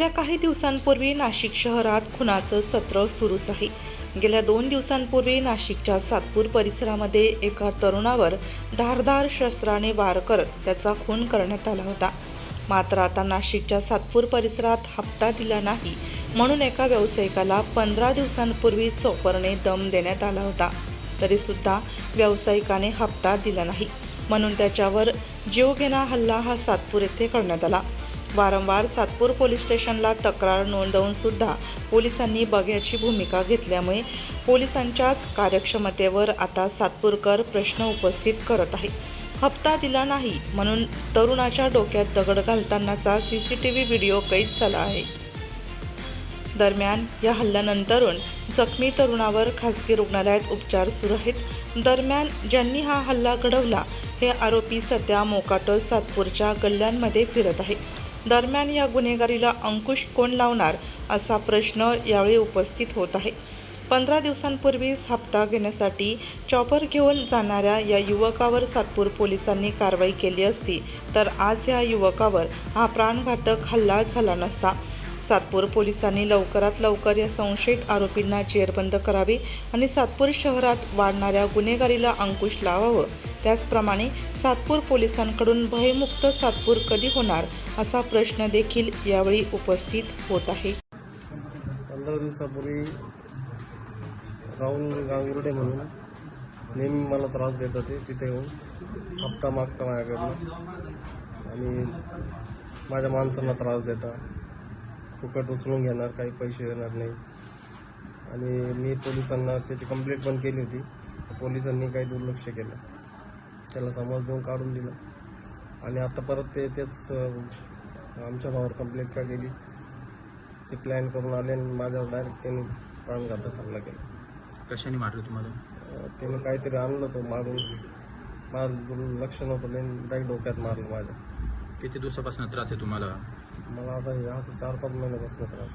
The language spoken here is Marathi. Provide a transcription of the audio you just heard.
गेल्या काही दिवसांपूर्वी नाशिक शहरात खुनाचं सत्र सुरूच आहे. गेल्या दोन दिवसांपूर्वी नाशिकच्या सातपूर परिसरामध्ये एका तरुणावर धारदार शस्त्राने वार करत त्याचा खून करण्यात आला होता. मात्र आता नाशिकच्या सातपूर परिसरात हप्ता दिला नाही म्हणून एका व्यावसायिकाला पंधरा दिवसांपूर्वी चोपरने दम देण्यात आला होता. तरीसुद्धा व्यावसायिकाने हप्ता दिला नाही. म्हणून त्याच्यावर जीवघेणा हल्ला हा सातपूर येथे करण्यात आला. वारंवार सातपूर पोलीस स्टेशनला तक्रार नोंदवून सुद्धा पोलिसांनी बघ्याची भूमिका घेतल्यामुळे पोलिसांच्याच कार्यक्षमतेवर आता सातपूरकर प्रश्न उपस्थित करत आहे हप्ता दिला नाही म्हणून तरुणाच्या डोक्यात दगड घालतानाचा C C T V video कैद झाला आहे. दरम्यान या हल्ल्यानंतरून जखमी तरुणावर खासगी रुग्णालयात उपचार सुरू आहेत. दरम्यान ज्यांनी हा हल्ला घडवला हे आरोपी सध्या मोकाटो सातपूरच्या गल्ल्यांमध्ये फिरत आहेत. दरम्यान या गुन्हेगारीला अंकुश कोण लावणार असा प्रश्न यावेळी उपस्थित होत आहे. पंधरा दिवसांपूर्वीच हप्ता घेण्यासाठी चॉपर घेऊन जाणाऱ्या या युवकावर सातपूर पोलिसांनी कारवाई केली असती तर आज या युवकावर हा प्राणघातक हल्ला झाला नसता. सातपूर पोलिसांनी लवकरात लवकर या संशयित आरोपींना जेरबंद करावे आणि सातपूर शहरात वाढणाऱ्या गुन्हेगारीला अंकुश लावावं त्याचप्रमाणे सातपूर पोलिसांकडून भयमुक्त सातपूर कधी होणार असा प्रश्न देखील यावेळी उपस्थित होत आहे. पंधरा दिवसापूर्वी राहुल गांगुर्डे म्हणून नेहमी मला त्रास देत होते तिथे येऊन हप्ता मागता माझ्याकडनं. आणि माझ्या माणसांना त्रास देता. फुकट उचलून घेणार काही पैसे देणार नाही. आणि मी पोलिसांना त्याची कंप्लेंट पण केली होती. पोलिसांनी काही दुर्लक्ष केलं. त्याला समज देऊन काढून दिलं. आणि आता परत ते तेच आमच्या भावावर कंप्लेंट का केली? ते प्लॅन करून आले आणि माझ्यावर डायरेक्ट त्यांनी प्राणघातक हल्ला केला. कशाने मारलं तुम्हाला? त्याने काहीतरी आणलं तो मारून. माझं लक्ष नव्हतं त्यांनी डायरेक्ट डोक्यात मारलं माझ्या. किती दिवसापासून त्रास आहे तुम्हाला? मला आता हे असं चार पाच महिन्यापासून त्रास